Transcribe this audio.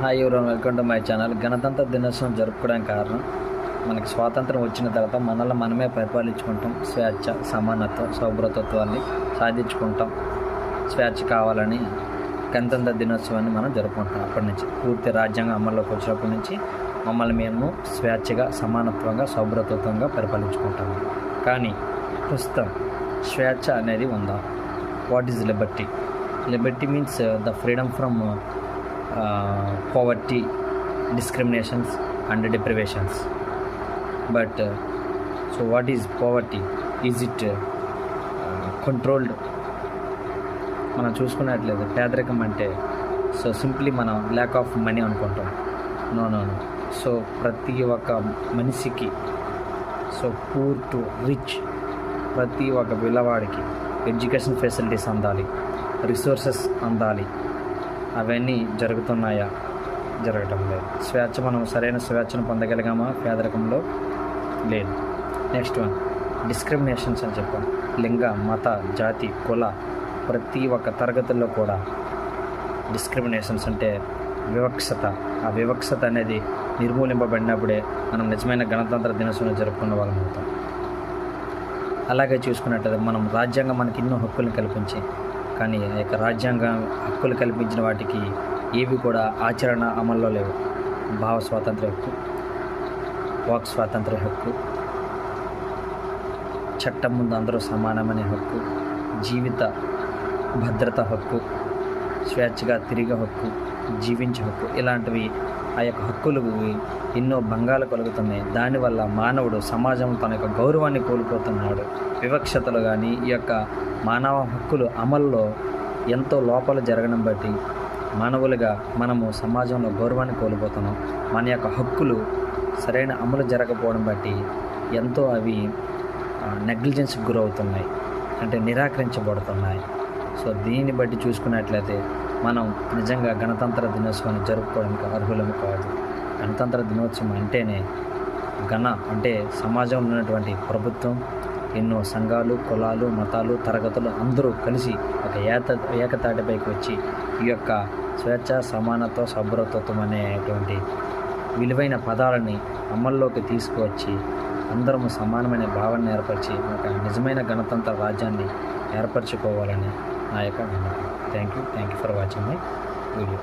Hi ఎవరో welcome to my channel. గణతంత్ర దినోత్సవం జరుపుకోవడానికి కారణం మనకి స్వాతంత్రం వచ్చిన తర్వాత మనల్ని మనమే పరిపాలించుకుంటాం. స్వేచ్ఛ సమానత్వం సౌభ్రతత్వాన్ని సాధించుకుంటాం. స్వేచ్ఛ కావాలని గణతంత్ర దినోత్సవాన్ని మనం జరుపుకుంటాం అప్పటి నుంచి. పూర్తి రాజ్యాంగం అమల్లోకి వచ్చినప్పటి నుంచి మమ్మల్ని మేము స్వేచ్ఛగా సమానత్వంగా సౌభ్రతత్వంగా పరిపాలించుకుంటాము కానీ ప్రస్తుతం స్వేచ్ఛ అనేది ఉందా? What is liberty liberty means the freedom from poverty, discriminations, and deprivations. But uh, so, what is poverty? Is it uh, controlled మనం చూసుకున్నట్లేదు పేదరికం అంటే సో సింప్లీ మనం ల్యాక్ ఆఫ్ మనీ అనుకుంటాం నో నో నో సో ప్రతి ఒక్క మనిషికి so poor to rich ప్రతి ఒక్క పిల్లవాడికి ఎడ్యుకేషన్ ఫెసిలిటీస్ అందాలి రిసోర్సెస్ అందాలి అవన్నీ జరుగుతున్నాయా? జరగటం లేదు. స్వేచ్ఛ మనం సరైన స్వేచ్ఛను పొందగలిగామా? పేదరికంలో లేదు. Next one. డిస్క్రిమినేషన్స్ అని చెప్పాం. లింగ మత జాతి కుల ప్రతి ఒక్క తరగతుల్లో కూడా డిస్క్రిమినేషన్స్ అంటే వివక్షత. ఆ వివక్షత అనేది నిర్మూలింపబడినప్పుడే మనం నిజమైన గణతంత్ర దినోత్సవం జరుపుకున్న వాళ్ళం అవుతాం. అలాగే చూసుకున్నట్లయితే మనం రాజ్యాంగం మనకి ఎన్నో హక్కులను కల్పించి కానీ ఆ యొక్క రాజ్యాంగం హక్కులు కల్పించిన వాటికి ఏవి కూడా ఆచరణ అమల్లో లేవు. భావ స్వాతంత్ర హక్కు వాక్ స్వాతంత్ర హక్కు చట్టం ముందు అందరూ సమానమనే హక్కు జీవిత భద్రత హక్కు స్వేచ్ఛగా తిరిగే హక్కు జీవించే హక్కు ఇలాంటివి ఆ యొక్క హక్కులు ఎన్నో భంగాలు కలుగుతున్నాయి. దానివల్ల మానవుడు సమాజం తన యొక్క గౌరవాన్ని కోల్పోతున్నాడు. వివక్షతలు కానీ ఈ యొక్క మానవ హక్కులు అమల్లో ఎంతో లోపాలు జరగడం బట్టి మానవులుగా మనము సమాజంలో గౌరవాన్ని కోల్పోతున్నాం. మన యొక్క హక్కులు సరైన అమలు జరగకపోవడం బట్టి ఎంతో అవి నెగ్లిజెన్స్కి గురవుతున్నాయి. అంటే నిరాకరించబడుతున్నాయి. సో దీన్ని బట్టి చూసుకున్నట్లయితే మనం నిజంగా గణతంత్ర దినోత్సవాన్ని జరుపుకోవడానికి అర్హులము కాదు. గణతంత్ర దినోత్సవం అంటేనే గణ అంటే సమాజంలో ఉన్నటువంటి ప్రభుత్వం ఎన్నో సంఘాలు కులాలు మతాలు తరగతులు అందరూ కలిసి ఒక ఏత ఏకతాటిపైకి వచ్చి ఈ యొక్క స్వేచ్ఛ సమానత్వ సభ్రతత్వం అనేటువంటి విలువైన పదాలని అమల్లోకి తీసుకువచ్చి అందరము సమానమైన భావన ఏర్పరిచి ఒక నిజమైన గణతంత్ర రాజ్యాన్ని ఏర్పరచుకోవాలని आएगा धन्यवाद thank you thank you for watching my video